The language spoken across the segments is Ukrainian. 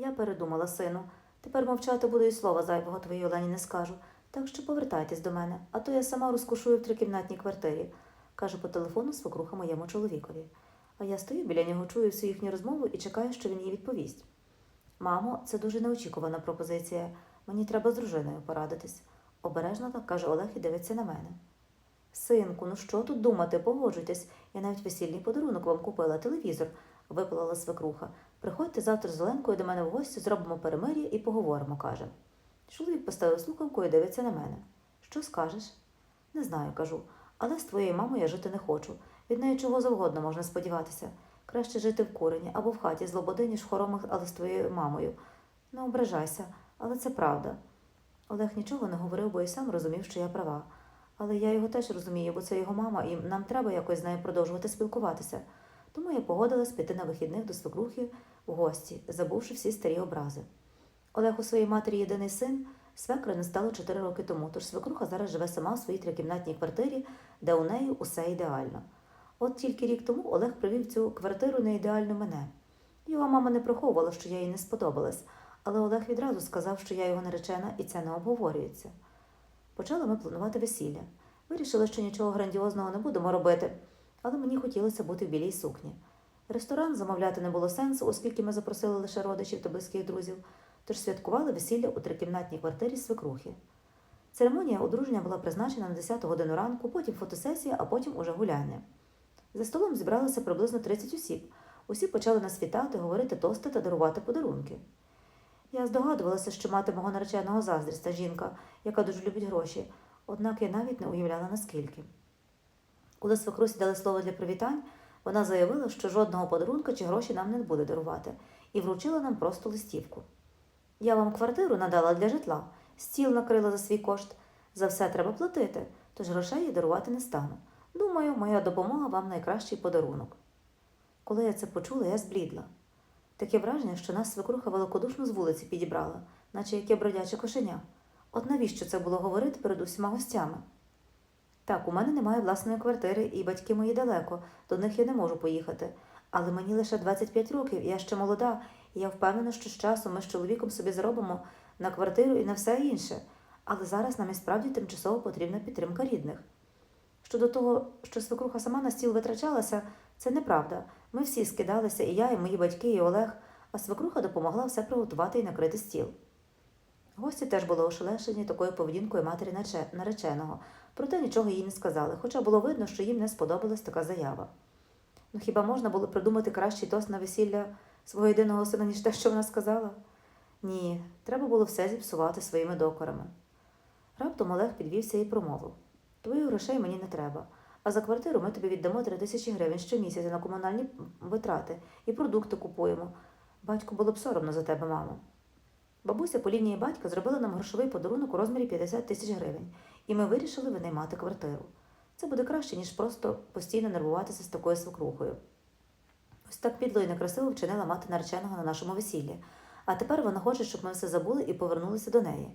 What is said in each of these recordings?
Я передумала, сину. Тепер мовчати буду і слова зайвого твоїй Олені не скажу. Так що повертайтесь до мене, а то я сама розкошую в трикімнатній квартирі, каже по телефону свекруха моєму чоловікові. А я стою біля нього, чую всю їхню розмову і чекаю, що він їй відповість. Мамо, це дуже неочікувана пропозиція. Мені треба з дружиною порадитись. Обережно так каже Олег і дивиться на мене. Синку, ну що тут думати, погоджуйтесь. Я навіть весільний подарунок вам купила телевізор, випалила свекруха. Приходьте завтра з Оленкою до мене в гості, зробимо перемир'я і поговоримо, каже. Чоловік поставив слухавку і дивиться на мене. Що скажеш? Не знаю, кажу, але з твоєю мамою я жити не хочу. Від неї чого завгодно можна сподіватися. Краще жити в курені або в хаті з лободи, ніж в хоромах, але з твоєю мамою. Не ображайся, але це правда. Олег нічого не говорив, бо і сам розумів, що я права. Але я його теж розумію, бо це його мама, і нам треба якось з нею продовжувати спілкуватися. Тому я погодилась піти на вихідних до свекрухи в гості, забувши всі старі образи. Олег у своїй матері єдиний син, свекра не стало чотири роки тому, тож свекруха зараз живе сама в своїй трикімнатній квартирі, де у неї усе ідеально. От тільки рік тому Олег привів цю квартиру на ідеальну мене. Його мама не приховувала, що я їй не сподобалась, але Олег відразу сказав, що я його наречена, і це не обговорюється. Почали ми планувати весілля. Вирішили, що нічого грандіозного не будемо робити, але мені хотілося бути в білій сукні. Ресторан замовляти не було сенсу, оскільки ми запросили лише родичів та близьких друзів, тож святкували весілля у трикімнатній квартирі свекрухи. Церемонія одруження була призначена на 10 годину ранку, потім фотосесія, а потім уже гуляння. За столом зібралося приблизно 30 осіб. Усі почали нас вітати, говорити тости та дарувати подарунки. Я здогадувалася, що мати мого нареченого заздріста жінка, яка дуже любить гроші, однак я навіть не уявляла наскільки. Коли свекрусі дали слово для привітань, вона заявила, що жодного подарунка чи гроші нам не буде дарувати, і вручила нам просто листівку. Я вам квартиру надала для житла, стіл накрила за свій кошт. За все треба платити, тож грошей я дарувати не стану. Думаю, моя допомога вам найкращий подарунок. Коли я це почула, я зблідла. Таке враження, що нас свекруха великодушно з вулиці підібрала, наче яке бродяче кошеня. От навіщо це було говорити перед усіма гостями? Так, у мене немає власної квартири, і батьки мої далеко, до них я не можу поїхати. Але мені лише 25 років, я ще молода, і я впевнена, що з часом ми з чоловіком собі заробимо на квартиру і на все інше. Але зараз нам і справді тимчасово потрібна підтримка рідних. Щодо того, що свекруха сама на стіл витрачалася, це неправда. Ми всі скидалися, і я, і мої батьки, і Олег, а свекруха допомогла все приготувати і накрити стіл. Гості теж були ошелешені такою поведінкою матері нареченого, проте нічого їй не сказали, хоча було видно, що їм не сподобалась така заява. Ну хіба можна було придумати кращий тост на весілля свого єдиного сина, ніж те, що вона сказала? Ні, треба було все зіпсувати своїми докорами. Раптом Олег підвівся і промовив: Твоїх грошей мені не треба, а за квартиру ми тобі віддамо три тисячі гривень щомісяця на комунальні витрати і продукти купуємо. Батьку було б соромно за тебе, мамо. Бабуся по лінії батька зробила нам грошовий подарунок у розмірі 50 тисяч гривень, і ми вирішили винаймати квартиру. Це буде краще, ніж просто постійно нервуватися з такою свекрухою. Ось так підло і некрасиво вчинила мати нареченого на нашому весіллі, а тепер вона хоче, щоб ми все забули і повернулися до неї.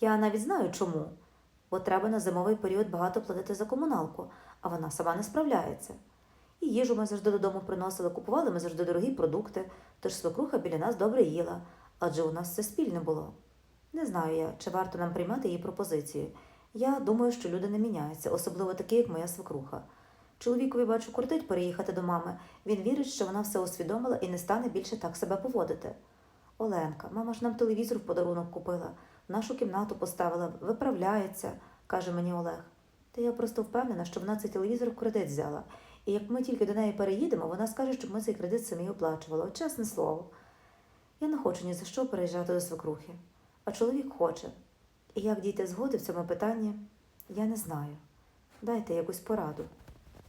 Я навіть знаю чому, бо треба на зимовий період багато платити за комуналку, а вона сама не справляється. І їжу ми завжди додому приносили, купували ми завжди дорогі продукти, тож свекруха біля нас добре їла, адже у нас все спільне було. Не знаю я, чи варто нам приймати її пропозицію. Я думаю, що люди не міняються, особливо такі, як моя свекруха. Чоловікові бачу кортить переїхати до мами. Він вірить, що вона все усвідомила і не стане більше так себе поводити. Оленка, мама ж нам телевізор в подарунок купила, нашу кімнату поставила, виправляється, каже мені Олег. Та я просто впевнена, що вона цей телевізор в кредит взяла. І як ми тільки до неї переїдемо, вона скаже, щоб ми цей кредит самі оплачували. Чесне слово. Я не хочу ні за що переїжджати до свекрухи, а чоловік хоче. І як дійти згоди в цьому питанні, я не знаю. Дайте якусь пораду.